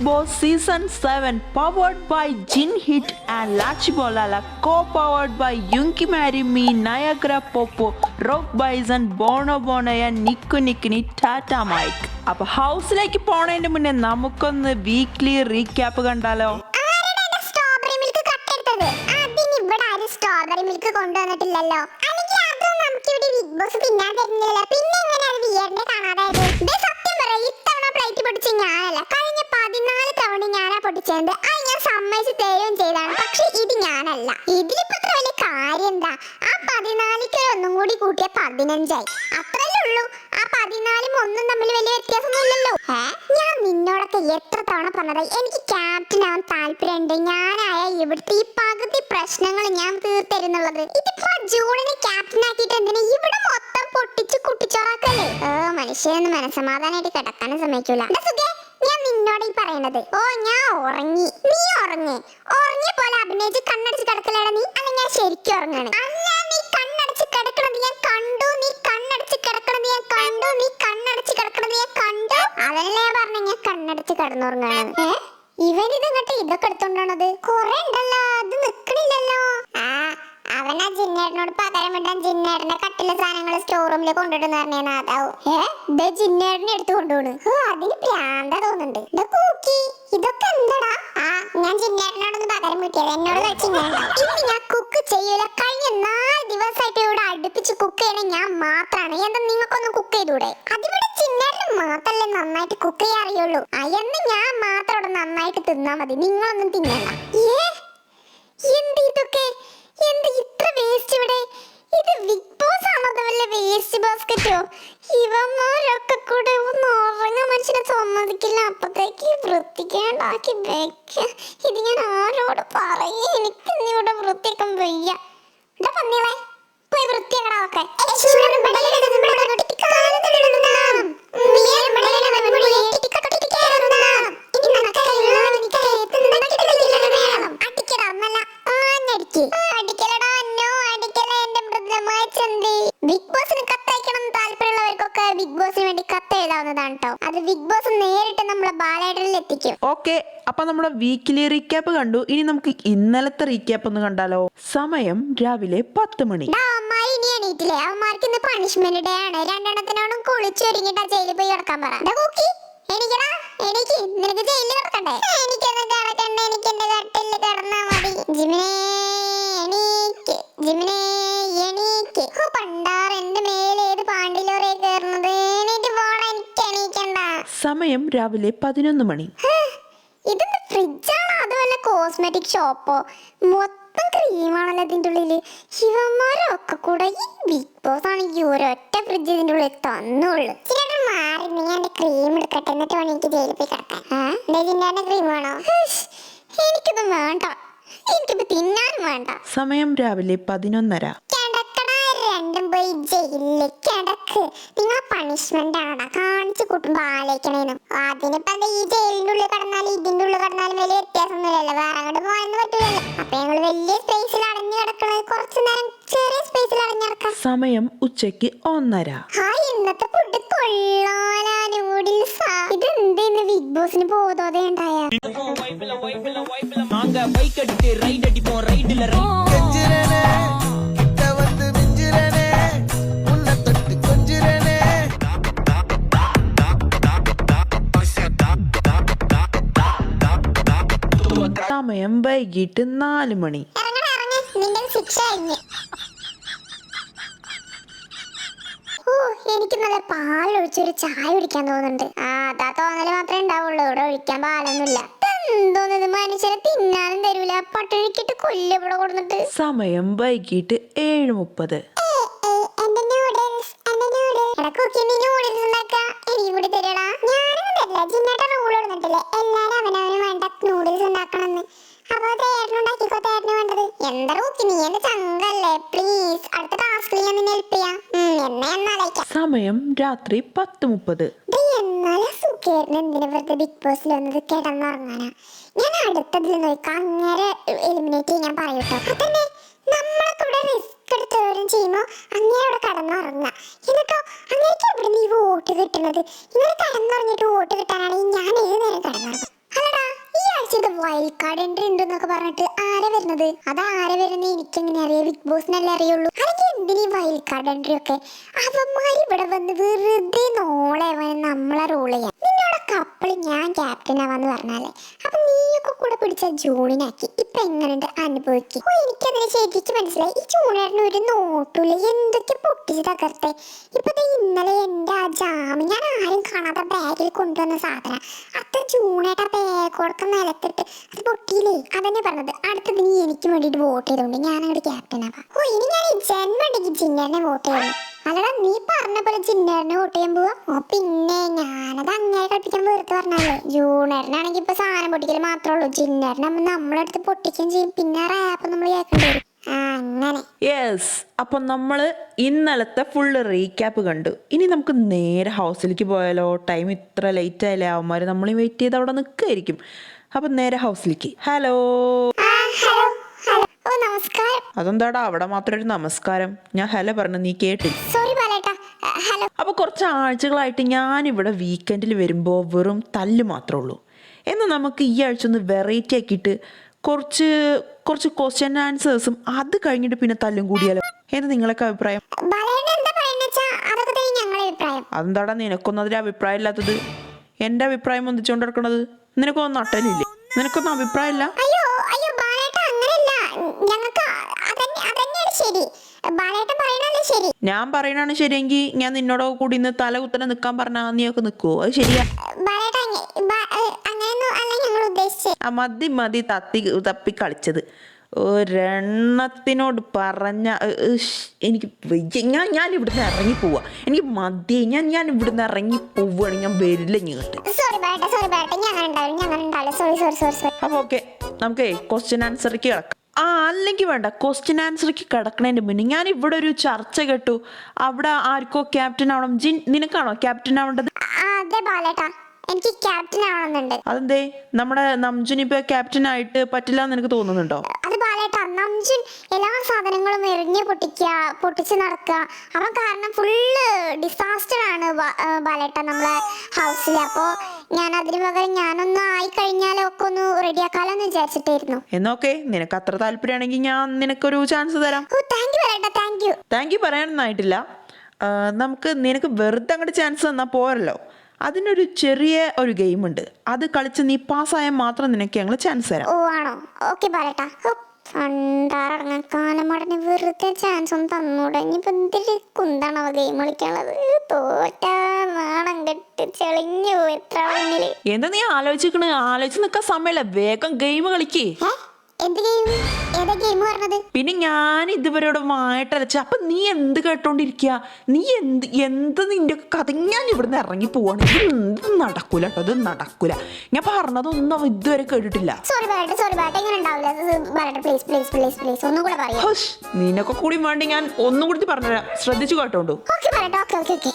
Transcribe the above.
Bigg Boss season seven powered by Jin hit and ലാച്ച് ബോലാല കോ പവർഡ് ബൈ യുങ്കി മാരി മീ നയഗ്ര പോപ്പോ റോക്ക് ബൈസൺ ബോണോ ബോണയ നിക്കു നിക്കിനി ടാറ്റ മൈക്ക് അപ്പൊ ഹൗസിലേക്ക് പോണതിന്റെ മുന്നേ നമുക്കൊന്ന് വീക്ക്ലി റീക്യാപ്പ് കണ്ടാലോ? സ്ട്രോബെറി മിൽക്ക് കൊണ്ടുവന്നിട്ടില്ലല്ലോ. അല്ലെങ്കിൽ അതും നമുക്ക് ഇവിടെ ബിഗ് ബോസ് തിന്നാൻ തരുന്നില്ല. പിന്നെ എങ്ങനെ പതിനഞ്ചായി അത്രല്ലേ ഉള്ളൂ. ആ പതിനാലും ഒന്നും തമ്മിൽ വലിയ വ്യത്യാസമൊന്നുമില്ലല്ലോ. ഞാൻ നിന്നോടൊക്കെ എത്ര തവണ പറഞ്ഞതായി എനിക്ക് ക്യാപ്റ്റൻ ആവാൻ താല്പര്യമുണ്ട്. ഞാനായ ഇവിടുത്തെ ഈ പകുതി പ്രശ്നങ്ങൾ ഞാൻ തീർത്തരുന്നുള്ളത്. ഇതിപ്പോ ജൂണിനെ ക്യാപ്റ്റൻ ആക്കിയിട്ട് എന്തിനാ ഇവിടെ മൊത്തം പൊട്ടിച്ച് കുട്ടിച്ചോറാക്കല്ലേ? ഓ മനുഷ്യനൊന്ന് മനസ്സമാധാനമായിട്ട് കിടക്കാനും സമ്മതിക്കൂല. ഞാൻ നിന്നോട് ഈ പറയണത്. ഓ ഞാൻ ഉറങ്ങി. നീ ഉറങ്ങി. ഉറങ്ങിയ പോലെ അഭിനയിച്ച് കണ്ണടിച്ച് കിടക്കലാണ് നീ. അല്ല ഞാൻ ശരിക്കും ഉറങ്ങാണ്. കണ്ടു? നീ കണ്ണടച്ച് കിടക്കണത് ഞാൻ കണ്ടു? അതല്ലേ പറഞ്ഞ ഞാൻ കണ്ണടച്ച് കിടന്നുറങ്ങാണ് ഇവൻ എന്നിട്ട് ഇതൊക്കെ എടുത്തോണ്ടാണത്? കൊറേ ഉണ്ടല്ലോ അത് നിക്കണില്ലല്ലോ. ആ അവനാ ജിന്നേട്ടനോട് പകരം വിടാൻ ജിന്നേട്ടന്റെ കട്ടിലെ സാധനങ്ങൾ സ്റ്റോർ റൂമിൽ കൊണ്ടിടുന്ന പറഞ്ഞാ അതാവും ഏ? എടുത്തു കൊണ്ടുപോണ് അതിന് പ്രാന്ത തോന്നുന്നുണ്ട്. ദേ കൂക്കി ഇതൊക്കെ എന്താടാ? ആ ഞാൻ ജിന്നേട്ടനോടൊന്ന് പകരം വിട്ടിയത്. എന്നോട് കളിച്ച് ഇനി ഞാൻ കുക്ക് ചെയ്യൂല ഞാൻ മാത്രാണ്. എന്താ നിങ്ങൾക്കൊന്ന് കുക്ക് ചെയ്തൂടെ? അതിവിടെ ചിന്നേട്ടന് മാത്രല്ലേ നന്നായിട്ട് കുക്ക് ചെയ്യാൻ അറിയുള്ളൂ. ഞാൻ മാത്രം ഇവിടെ നന്നായിട്ട് തിന്നാ മതി. നിങ്ങളൊന്നും തിന്നണ്ട. ഏ? എന്ത് ഇതൊക്കെ? എന്ത് ഇത്ര വേസ്റ്റ് ഇവിടെ? ഇത് ബിഗ് ബോസ് ആണോ വല്ല വേസ്റ്റ് ബാസ്ക്കറ്റോ ഇവന്മാരൊക്കെ കൂടെ ഒന്ന് ഉറങ്ങാൻ മനുഷ്യനെ സമ്മതിക്കില്ല. അപ്പത്തേക്ക് വൃത്തിക്കേണ്ടാക്കി വെക്ക. ഇത് ഞാൻ ആരോട് പറയും ആഞ്ഞടിക്ക് അടിക്കലടാ അന്നോ അടിക്കല എന്റെ മൃദുലമായ ചന്തി ബിഗ് ബോസിന് കത്തയക്കണം താല്പര്യമുള്ളവർക്കൊക്കെ ബിഗ് ബോസിന് വേണ്ടി കത്ത് എഴുതാവുന്നതാണ് കേട്ടോ അത് ബിഗ് ബോസ് നേരിട്ട് നമ്മളെ ബാലേട്ടനിൽ എത്തിക്കും. ഓക്കെ അപ്പൊ നമ്മുടെ വീക്കിലി റീക്യാപ്പ് കണ്ടു. ഇനി നമുക്ക് ഇന്നലത്തെ റീക്യാപ്പ് ഒന്ന് കണ്ടാലോ? സമയം രാവിലെ പത്ത് മണി. എണീറ്റില്ലേ? അവന്മാർക്ക് ഇന്ന് പണിഷ്മെന്റ് ഡേ ആണ്. രണ്ടെണ്ണത്തിനോടും കുളിച്ചു ഒരുങ്ങിട്ടാ ജയിലിൽ പോയി കിടക്കാൻ പറ. കൂക്കി. എണീക്കടാ എണീക്ക്. നിനക്ക് ജയിലിൽ കിടക്കണ്ടേ? എനിക്കൊന്നും കിടക്കണ്ട എനിക്ക് എന്റെ കട്ടിലിൽ കിടന്നാ ജിമിനെ എണീക്ക് ജിമിനെ എണീക്ക്. ഓ പണ്ടാർ എന്റെ മേലെ ഏത് പാണ്ടിലോറേ കയറുന്നത് എണീറ്റ് പോടാ എനിക്ക് എണീക്കണ്ട. സമയം രാവിലെ പതിനൊന്ന് മണി. ഇതെന്ത് ഫ്രിഡ്ജാണോ അതോ വല്ല കോസ്മെറ്റിക് ഷോപ്പോ? മൊത്തം ക്രീമാണല്ലോ ഇതിന്റെ ഉള്ളിൽ. ശിവന്മാരൊക്കെ കൂടെ ഈ ബിഗ് ബോസ് ആണെങ്കിൽ ഒരൊറ്റ ഫ്രിഡ്ജ് ഇതിന്റെ ഉള്ളിൽ തന്നുള്ളൂ. മാറി നീ എന്റെ ക്രീം എടുക്കട്ടെ എന്നിട്ട് വേണം എനിക്ക് ജയിലിൽ പോയി കിടക്കാൻ. ക്രീം വേണോ എനിക്കിത് വേണ്ട. എനിക്കിത് തിന്നാനും വേണ്ട. സമയം രാവിലെ പതിനൊന്നര. കിടക്കടാ രണ്ടും പോയി ജയിലിൽ കിടക്ക്. പണിഷ്മെന്റ് ആണടാ കാണിച്ചു കൂട്ടുമ്പോ ആലോചിക്കണേനും അതിനിപ്പോ എന്താ ഈ ജയിലിന്റെ ഉള്ളിൽ കിടന്നാലും ഇതിന്റെ ഉള്ളിൽ കിടന്നാലും വലിയ വ്യത്യാസമൊന്നുമില്ലല്ലോ വേറെ അങ്ങോട്ട് പോകാനൊന്നും പറ്റില്ലല്ലോ അപ്പൊ ഞങ്ങള് വലിയ സ്പേസിൽ അടഞ്ഞു കിടക്കണത് കുറച്ചു നേരം ചെറിയ സ്പേസിൽ അടഞ്ഞു കിടക്കാം സമയം ഉച്ചയ്ക്ക് ഒന്നര ഹായ് ഇന്നത്തെ ഫുഡ് കൊള്ളാലാ നൂഡിൽസാ ഇത് ഇന്ന് ബിഗ് ബോസിന് ബോധോദയം ഉണ്ടായ நாங்க பைக் அடிச்சு ரைட் அடிப்போம் ரைடுல ரைட் സമയം വൈകിട്ട് നാല് മണി. എനിക്ക് നല്ല പാലൊഴിച്ചൊരു ചായ കുടിക്കാൻ തോന്നുന്നുണ്ട്. ആ അതാ തോന്നൽ മാത്രമേ ഉണ്ടാവുള്ളൂ. ഇവിടെ ഒഴിക്കാൻ പാലൊന്നുമില്ല. എന്തോന്നത് മനുഷ്യനെ തിന്നാനും തരൂല. പട്ടിണിക്കിട്ട് കൊല്ല ഇവിടെ കൊടുത്തിട്ട് സമയം വൈകിട്ട് ഏഴ് മുപ്പത്. ഞാനൊന്നും തരില്ല ജിന്നേട്ട റൂൾ ഇടുന്നിട്ടില്ലേ എല്ലാരും അവനവന് വേണ്ട നൂഡിൽസ് ഉണ്ടാക്കണമെന്ന് സമയം രാത്രി പത്ത് മുപ്പത്. ബിഗ് ബോസിൽ വന്നത് കിടന്നുറങ്ങാനാ? ഞാൻ അടുത്തതിൽ നോക്കാം. അങ്ങനെ എലിമിനേറ്റ് ചെയ്യാൻ പറയൂട്ടോ കൂടെ റിസ്ക് അങ്ങനെ അവിടെ കടന്നുറങ്ങുക. എന്നിട്ടോ അങ്ങനെയൊക്കെ ഇവിടെ നീ വോട്ട് കിട്ടുന്നത്? ഇങ്ങനെ കടന്നുറങ്ങിയിട്ട് വോട്ട് കിട്ടാനാണെങ്കിൽ ഞാൻ ഏത് നേരം കടന്നുറങ്ങും അല്ലടാ വിചാരിച്ചത് വൈൽഡ് കാർഡ് എൻട്രി ഉണ്ടെന്നൊക്കെ പറഞ്ഞിട്ട് ആരെ വരുന്നത്? അത് ആരെ വരുന്നത് എനിക്ക് എങ്ങനെ അറിയാം ബിഗ് ബോസിനല്ലേ അറിയുള്ളൂ? അല്ലെങ്കിൽ എന്തിനീ വൈൽഡ് കാർഡ് എൻട്രി ഒക്കെ? അവന്മാർ ഇവിടെ വന്ന് വെറുതെ നോളെ വന്ന് നമ്മളെ റോൾ ചെയ്യാം നിന്നോട് കപ്പിൾ ഞാൻ ക്യാപ്റ്റൻ ആവാന്ന് പറഞ്ഞാലേ. നീയൊക്കെ കൂടെ പിടിച്ച ജൂണിനാക്കി. ഇപ്പൊ എങ്ങനെയുണ്ട് അനുഭവിക്കും? ഓ എനിക്കതിനെ ശരിക്കും മനസ്സിലായി. ഈ ജൂണേറിന് ഒരു നോട്ടൂല എന്തൊക്കെ പൊട്ടിച്ച് തകർത്തെ? ഇപ്പൊ ഇന്നലെ എന്റെ ആ ജാമ് ഞാൻ ആരും കാണാത്ത ബാഗിൽ കൊണ്ടുവന്ന സാധനം. അത്ര ജൂണേട്ട ബാഗ് കൊടുക്ക നിലത്തിട്ട് അത് പൊട്ടിയില്ലേ അതന്നെ പറഞ്ഞത്. അടുത്തത് നീ എനിക്ക് വേണ്ടിട്ട് വോട്ട് ചെയ്തോണ്ട് ഞാൻ അങ്ങോട്ട് ക്യാപ്റ്റൻ ആവാം. ഓ ഇനി ഞാൻ ഈ ജന്മണ്ടെങ്കിൽ ജിന്നറിനെ വോട്ട് ചെയ്യണം. അല്ലടാ നീ പറഞ്ഞ പോലെ ജിന്നറിനെ വോട്ട് ചെയ്യാൻ പോവാ? ഓ പിന്നെ ഞാനത് അങ്ങനെ കളിപ്പിക്കാൻ വെറുതെ പറഞ്ഞാലേ. ജൂണറിനാണെങ്കിൽ ഇപ്പൊ സാധനം പൊട്ടിക്കൽ മാത്രമേ ഉള്ളൂ. ജിന്നറിനാകുമ്പോൾ നമ്മളെ അടുത്ത് പൊട്ടിക്കുകയും ചെയ്യും. പിന്നെ റാപ്പ് നമ്മൾ കേൾക്കേണ്ടി വരും. യെസ് അപ്പം നമ്മൾ ഇന്നലത്തെ ഫുള്ള് റീക്യാപ്പ് കണ്ടു. ഇനി നമുക്ക് നേരെ ഹൗസിലേക്ക് പോയാലോ? ടൈം ഇത്ര ലേറ്റ് ആയാലേ? അവന്മാര് നമ്മൾ വെയിറ്റ് ചെയ്ത് അവിടെ നിൽക്കുമായിരിക്കും അപ്പം നേരെ ഹൗസിലേക്ക്. ഹലോ. അതെന്താടാ? അവിടെ മാത്രം ഒരു നമസ്കാരം. ഞാൻ ഹലോ പറഞ്ഞു നീ കേട്ടില്ല അപ്പൊ കുറച്ച് ആഴ്ചകളായിട്ട് ഞാൻ ഇവിടെ വീക്കെൻഡിൽ വരുമ്പോൾ വെറും തല്ല് മാത്രമേ ഉള്ളൂ. എന്നാൽ നമുക്ക് ഈ ആഴ്ച ഒന്ന് വെറൈറ്റി ആക്കിയിട്ട് കുറച്ച് കുറച്ച് ക്വസ്റ്റ്യൻ ആൻസേഴ്സും അത് കഴിഞ്ഞിട്ട് പിന്നെ തല്ലും കൂടിയാലോ എന്ന് നിങ്ങളൊക്കെ അഭിപ്രായം? അതെന്താടാ നിനക്കൊന്നും അതിൽ അഭിപ്രായം ഇല്ലാത്തത് എന്റെ അഭിപ്രായം ഒന്നിച്ചുകൊണ്ട് നടക്കണത് നിനക്കൊന്നും നട്ടലില്ലേ? നിനക്കൊന്നും അഭിപ്രായമില്ല? അയ്യോ അയ്യോ ബാലേട്ട അങ്ങനെയല്ല. ഞങ്ങൾക്ക് അതന്നെ അതന്നെയാണ് ശരി. ബാലേട്ടൻ പറയണല്ലേ ശരി. ഞാൻ പറയണാണ് ശരിയെങ്കിൽ ഞാൻ നിന്നോട് കൂടി ഇന്ന് തല കുത്തനെ നിൽക്കാൻ പറഞ്ഞാ നീയൊക്കെ നിക്കുവോ? അത് ശരിയാ. ബാലേട്ട അങ്ങ- ബ- ഏ, അങ്ങനെയൊന്നും അല്ല ഞങ്ങൾ ഉദ്ദേശിച്ചത്. ആ മതി മതി തത്തി തപ്പി കളിച്ചത്. ഒരെണ്ണത്തിനോട് പറഞ്ഞ എനിക്ക്. ഞാൻ ഞാൻ ഇവിടുന്ന് ഇറങ്ങി പോവാ എനിക്ക് മതി ഞാൻ ഞാൻ ഇവിടുന്ന് ഇറങ്ങി പോവുകയാണെങ്കിൽ ഞാൻ വരില്ല ഇങ്ങോട്ട്. അപ്പോൾ ഓക്കെ നമുക്കേ ക്വസ്റ്റ്യൻ ആൻസർക്ക് കിടക്കാം. ആ അല്ലെങ്കിൽ വേണ്ട ക്വസ്റ്റ്യൻ ആൻസർക്ക് കിടക്കണതിന്റെ മുന്നേ ഞാൻ ഇവിടെ ഒരു ചർച്ച കേട്ടു. അവിടെ ആർക്കോ ക്യാപ്റ്റൻ ആവണം. ജിൻ നിനക്കാണോ ക്യാപ്റ്റൻ ആവേണ്ടത്? എനിക്ക് ക്യാപ്റ്റൻ ആവണമെന്നുണ്ട്. അതെന്തേ? നമ്മുടെ നംജുനിപ്പോ ക്യാപ്റ്റൻ ആയിട്ട് പറ്റില്ല എന്ന് എനിക്ക് തോന്നുന്നുണ്ടോ? അത് നംജുൻ എല്ലാ സാധനങ്ങളും എറിഞ്ഞ് പൊട്ടിക്കുക പൊട്ടിച്ച് നടക്കുക. അവൻ കാരണം ഫുള്ള് ഡിസാസ്റ്റർ ആണ് ബാലേട്ട നമ്മളെ ഹൗസിൽ അപ്പോ ഞാൻ അതിന് പകരം ഞാനൊന്ന് ആയി കഴിഞ്ഞാലോ ഒക്കെ ഒന്ന് റെഡിയാക്കാലോ എന്ന് വിചാരിച്ചിട്ടായിരുന്നു. എന്നോക്കെ നിനക്ക് അത്ര താല്പര്യമാണെങ്കിൽ ഞാൻ നിനക്കൊരു ചാൻസ് തരാം. ഓ താങ്ക് യു ബാലേട്ട താങ്ക് യു താങ്ക് യു പറയാനൊന്നായിട്ടില്ല നമുക്ക് നിനക്ക് വെറുതെ അങ്ങോട്ട് ചാൻസ് തന്നാൽ പോരല്ലോ. അതിനൊരു ചെറിയ ഒരു ഗെയിം ഉണ്ട്. അത് കളിച്ച് നീ പാസ്സായാൽ മാത്രം നിനക്ക് ഞങ്ങൾ ചാൻസ് തരാം. ഓ ആണോ? ഓക്കെ പറയട്ടാ പണ്ടാറങ്ങ മടങ്ങി വെറുതെ ചാൻസും ഒന്നും തന്നൂടെ. ഇനിയിപ്പോ എന്തൊരു കുന്താണോ ഗെയിം കളിക്കാനുള്ളത്? തോറ്റ നാണം കെട്ട് ചെളിഞ്ഞു പോയി എത്ര എന്താ നീ ആലോചിക്കണ്? ആലോചിച്ച് നിൽക്കാൻ സമയമില്ല. വേഗം ഗെയിം കളിക്കേ? എന്ത് ഗെയിം? ഏതാ ഗെയിം പറഞ്ഞത്? പിന്നെ ഞാൻ ഇതുവരെ ഇവിടെ വായിട്ടലച്ച അപ്പൊ നീ എന്ത് കേട്ടോണ്ടിരിക്കുക നീ എന്ത് എന്ത് നിന്റെ കഥ? ഞാൻ ഇവിടുന്ന് ഇറങ്ങി പോവാണ്. ഇത് എന്ത് നടക്കൂല കേട്ടോ ഇത് നടക്കൂല. ഞാൻ പറഞ്ഞതൊന്നും അവൻ ഇതുവരെ കേട്ടിട്ടില്ല. സോറി പറയട്ടെ സോറി പറയട്ടെ ഇങ്ങനെ ഉണ്ടാവില്ല പറയട്ടെ പ്ലീസ് പ്ലീസ് പ്ലീസ് പ്ലീസ് ഒന്നും കൂടെ പറയാം. ഹുഷ്, നിനക്കെ കൂടി വേണ്ടി ഞാൻ ഒന്നും കൂടി പറഞ്ഞുതരാം ശ്രദ്ധിച്ചു കേട്ടോണ്ടു. ഓക്കെ പറയട്ടെ ഓക്കെ ഓക്കെ ഓക്കെ